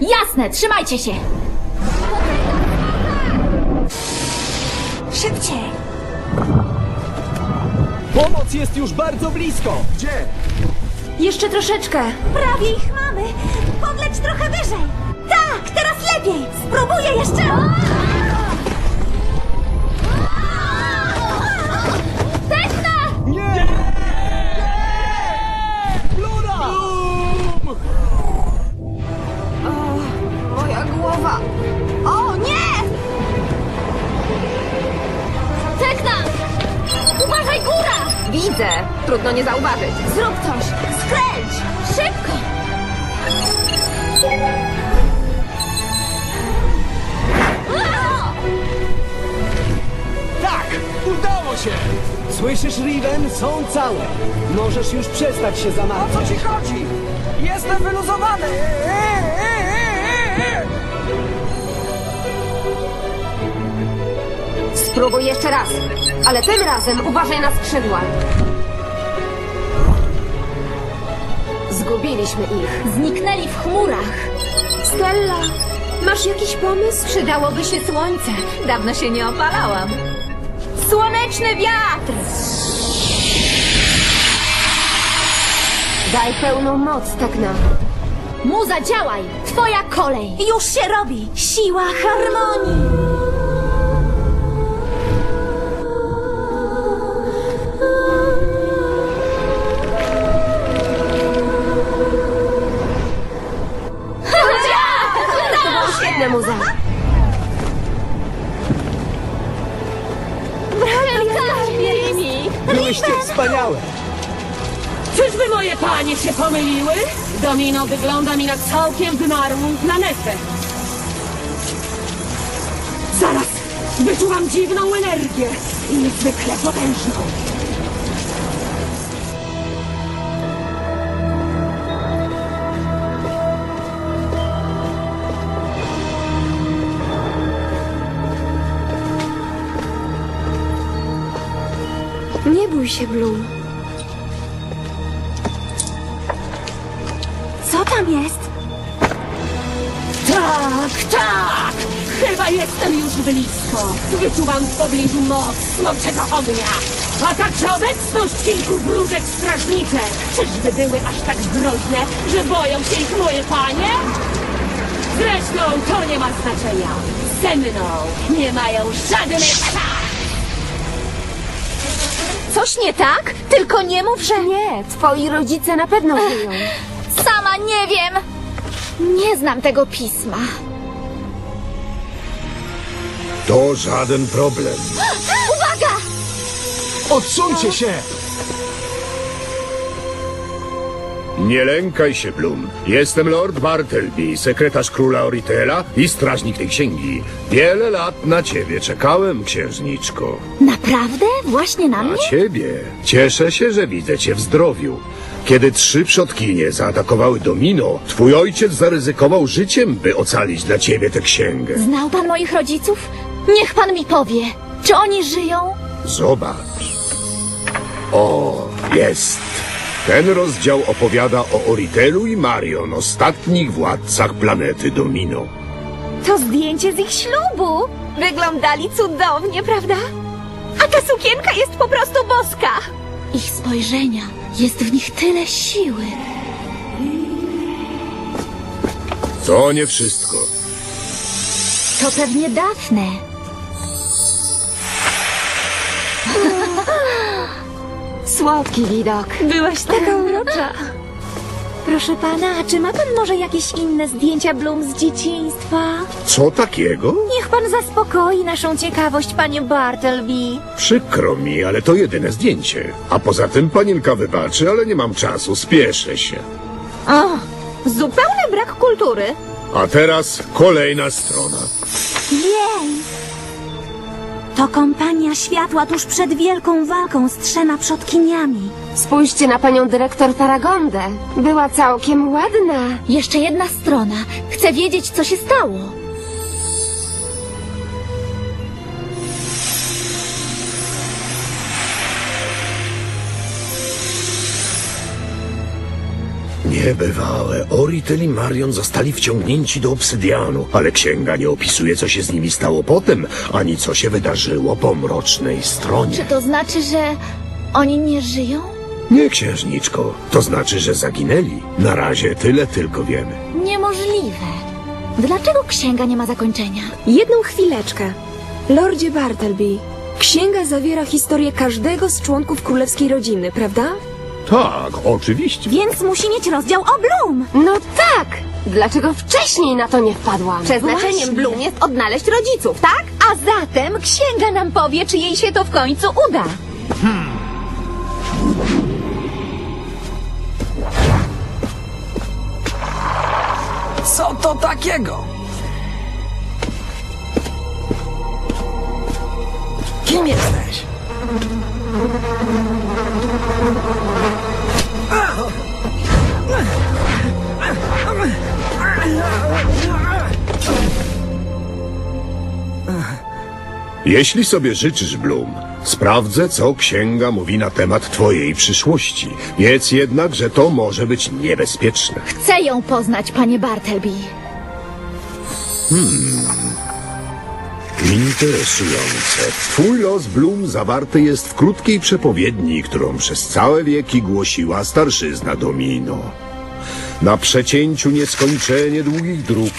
Jasne, trzymajcie się! Szybciej! Pomoc jest już bardzo blisko! Gdzie? Jeszcze troszeczkę. Prawie ich mamy. Podleć trochę wyżej. Tak, teraz lepiej. Spróbuję jeszcze. Trudno nie zauważyć. Zrób coś. Skręć. Szybko! Tak! Udało się! Słyszysz, Riven? Są całe. Możesz już przestać się zamartwiać. O co ci chodzi? Jestem wyluzowany! Spróbuj jeszcze raz. Ale tym razem uważaj na skrzydła. Zgubiliśmy ich. Zniknęli w chmurach. Stella, masz jakiś pomysł? Przydałoby się słońce. Dawno się nie opalałam. Słoneczny wiatr! Daj pełną moc, tak na. Muza, działaj! Twoja kolej! Już się robi! Siła harmonii! Się pomyliły? Domino wygląda mi na całkiem wymarłą planetę. Zaraz! Wyczuwam dziwną energię i niezwykle potężną. Nie bój się, Bloom. Tam jest? Tak, tak! Chyba jestem już blisko. Wyczuwam w pobliżu moc smoczego ognia, a także obecność kilku wróżek strażniczek. Czyżby były aż tak groźne, że boją się ich moje panie? Zresztą to nie ma znaczenia. Ze mną nie mają żadnych szans! Coś nie tak? Tylko nie mów, że... Nie, twoi rodzice na pewno żyją. Sama nie wiem! Nie znam tego pisma. To żaden problem. Uwaga! Odsuńcie się! Nie lękaj się, Bloom. Jestem Lord Bartleby, sekretarz króla Oritela i strażnik tej księgi. Wiele lat na ciebie czekałem, księżniczko. Naprawdę? Właśnie na mnie? Na ciebie. Cieszę się, że widzę cię w zdrowiu. Kiedy trzy przodkinie zaatakowały Domino, twój ojciec zaryzykował życiem, by ocalić dla ciebie tę księgę. Znał pan moich rodziców? Niech pan mi powie. Czy oni żyją? Zobacz. O, jest. Ten rozdział opowiada o Oritelu i Marion, ostatnich władcach planety Domino. To zdjęcie z ich ślubu. Wyglądali cudownie, prawda? A ta sukienka jest po prostu boska. Ich spojrzenia. Jest w nich tyle siły. To nie wszystko. To pewnie Dafne. Słodki widok. Byłaś taka urocza. Proszę pana, a czy ma pan może jakieś inne zdjęcia Bloom z dzieciństwa? Co takiego? Niech pan zaspokoi naszą ciekawość, panie Bartleby. Przykro mi, ale to jedyne zdjęcie. A poza tym panienka wybaczy, ale nie mam czasu, spieszę się. O, zupełny brak kultury. A teraz kolejna strona. Jej! To kompania światła tuż przed wielką walką z trzema przodkiniami. Spójrzcie na panią dyrektor Taragondę. Była całkiem ładna. Jeszcze jedna strona. Chcę wiedzieć, co się stało. Niebywałe. Oritel i Marion zostali wciągnięci do obsydianu, ale księga nie opisuje, co się z nimi stało potem, ani co się wydarzyło po mrocznej stronie. Czy to znaczy, że oni nie żyją? Nie, księżniczko. To znaczy, że zaginęli. Na razie tyle tylko wiemy. Niemożliwe. Dlaczego księga nie ma zakończenia? Jedną chwileczkę. Lordzie Bartleby, księga zawiera historię każdego z członków królewskiej rodziny, prawda? Tak, oczywiście. Więc musi mieć rozdział o Bloom. No tak! Dlaczego wcześniej na to nie wpadłam? Przeznaczeniem Właśnie. Bloom jest odnaleźć rodziców, tak? A zatem księga nam powie, czy jej się to w końcu uda. Co to takiego? Kim jesteś? Jeśli sobie życzysz, Bloom, sprawdzę, co księga mówi na temat twojej przyszłości. Wiedz jednak, że to może być niebezpieczne. Chcę ją poznać, panie Bartleby. Interesujące. Twój los, Bloom, zawarty jest w krótkiej przepowiedni, którą przez całe wieki głosiła starszyzna Domino. Na przecięciu nieskończenie długich dróg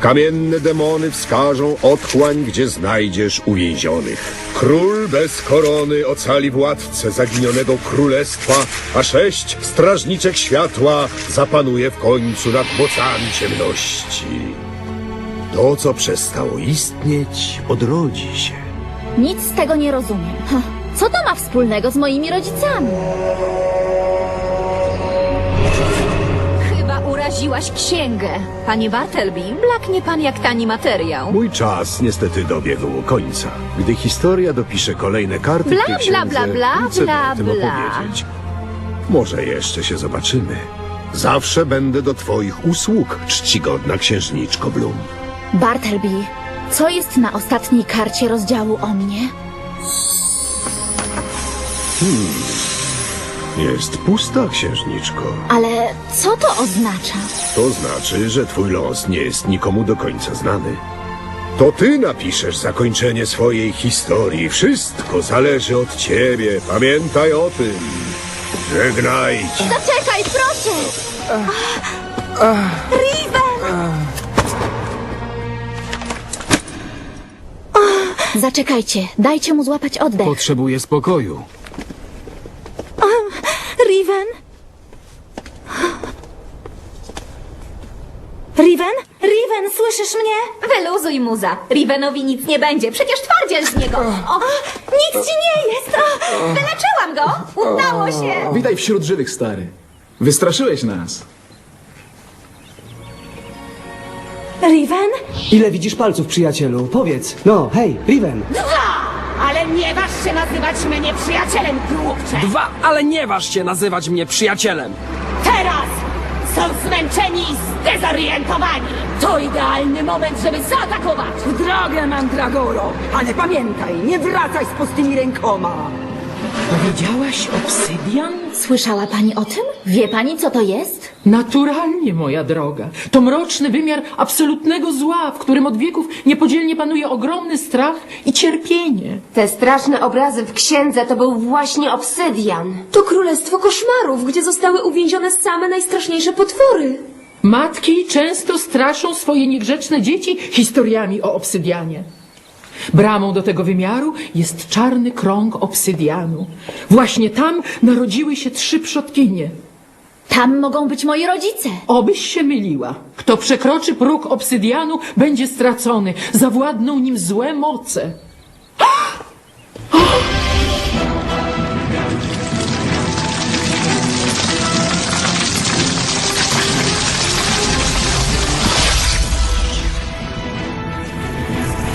kamienne demony wskażą otchłań, gdzie znajdziesz uwięzionych. Król bez korony ocali władcę zaginionego królestwa, a sześć strażniczek światła zapanuje w końcu nad mocami ciemności. To, co przestało istnieć, odrodzi się. Nic z tego nie rozumiem. Co to ma wspólnego z moimi rodzicami? Uraziłaś księgę. Panie Bartleby, blaknie pan jak tani materiał. Mój czas niestety dobiegł końca. Gdy historia dopisze kolejne karty Bla, w tej bla, księdze, bla, bla, chcę bla, o tym bla. opowiedzieć. Może jeszcze się zobaczymy. Zawsze będę do twoich usług, czcigodna księżniczko Blum. Bartleby, co jest na ostatniej karcie rozdziału o mnie? Jest pusta, księżniczko. Ale co to oznacza? To znaczy, że twój los nie jest nikomu do końca znany. To ty napiszesz zakończenie swojej historii. Wszystko zależy od ciebie. Pamiętaj o tym. Żegnajcie. Zaczekaj, proszę! Riven! Zaczekajcie, dajcie mu złapać oddech. Potrzebuję spokoju. Riven? Riven? Riven, słyszysz mnie? Wyluzuj muza. Rivenowi nic nie będzie. Przecież twardziel z niego. O, Nic ci nie jest! O, wyleczyłam go. Udało się. Witaj wśród żywych, stary. Wystraszyłeś nas. Riven? Ile widzisz palców, przyjacielu? Powiedz. No, hej, Riven. Ale nie waż się nazywać mnie przyjacielem, głupcze! Dwa, ale nie waż się nazywać mnie przyjacielem. Teraz są zmęczeni i zdezorientowani! To idealny moment, żeby zaatakować! W drogę, Mandragoro! Ale pamiętaj, nie wracaj z pustymi rękoma! Powiedziałaś obsydian? Słyszała pani o tym? Wie pani, co to jest? Naturalnie, moja droga. To mroczny wymiar absolutnego zła, w którym od wieków niepodzielnie panuje ogromny strach i cierpienie. Te straszne obrazy w księdze to był właśnie obsydian. To królestwo koszmarów, gdzie zostały uwięzione same najstraszniejsze potwory. Matki często straszą swoje niegrzeczne dzieci historiami o obsydianie. Bramą do tego wymiaru jest czarny krąg obsydianu. Właśnie tam narodziły się trzy przodkinie. Tam mogą być moi rodzice. Obyś się myliła. Kto przekroczy próg obsydianu, będzie stracony. Zawładną nim złe moce.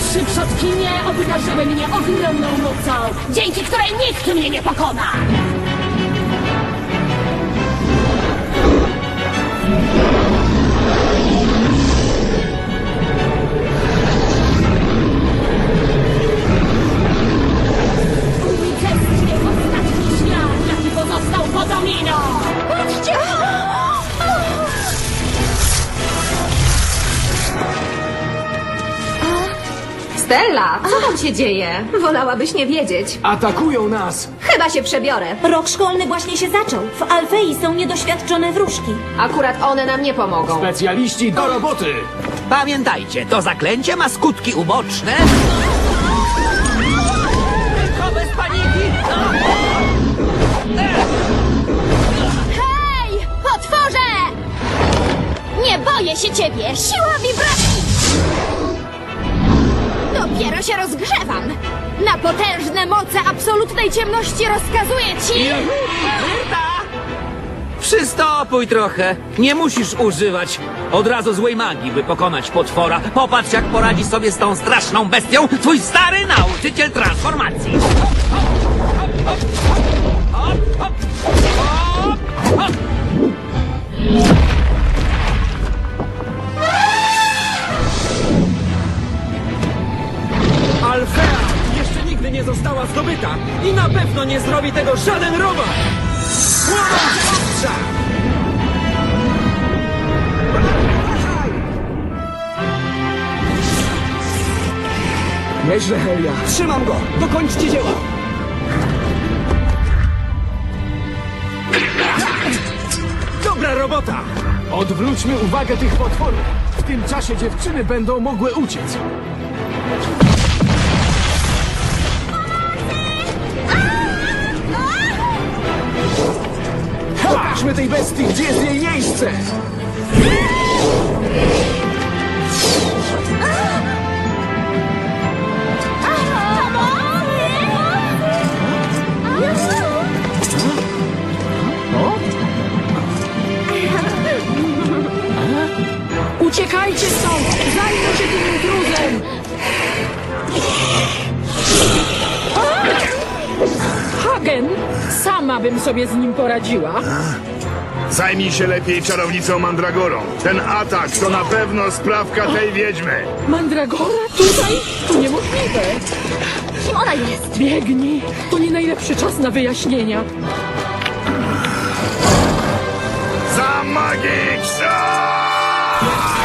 Trzy przodkinie obdarzyły mnie ogromną mocą, dzięki której nikt mnie nie pokona! Się dzieje? Wolałabyś nie wiedzieć. Atakują nas! Chyba się przebiorę. Rok szkolny właśnie się zaczął. W Alfei są niedoświadczone wróżki. Akurat one nam nie pomogą. Specjaliści do roboty! Pamiętajcie, to zaklęcie ma skutki uboczne. Tylko bez paniki! Hej! Potworze! Nie boję się ciebie! Siła wibracji! Dopiero się rozgrzewam! Na potężne moce absolutnej ciemności rozkazuję ci... Przystopuj trochę. Nie musisz używać od razu złej magii, by pokonać potwora. Popatrz, jak poradzi sobie z tą straszną bestią twój stary nauczyciel transformacji. Alfea pewno nie zrobi tego żaden robot! Słowa ostrza! Nieźle, Helia. Trzymam go! Dokończcie dzieła! Dobra robota! Odwróćmy uwagę tych potworów. W tym czasie dziewczyny będą mogły uciec. Pokażmy tej bestii, gdzie jest jej miejsce! Uciekajcie stąd! Zajmę się tym intruzem! Hagen! Sama bym sobie z nim poradziła. Zajmij się lepiej czarownicą Mandragorą. Ten atak to na pewno sprawka tej wiedźmy. Mandragora? Tutaj? To niemożliwe! Kim ona jest? Biegnij! To nie najlepszy czas na wyjaśnienia. Za magiczna!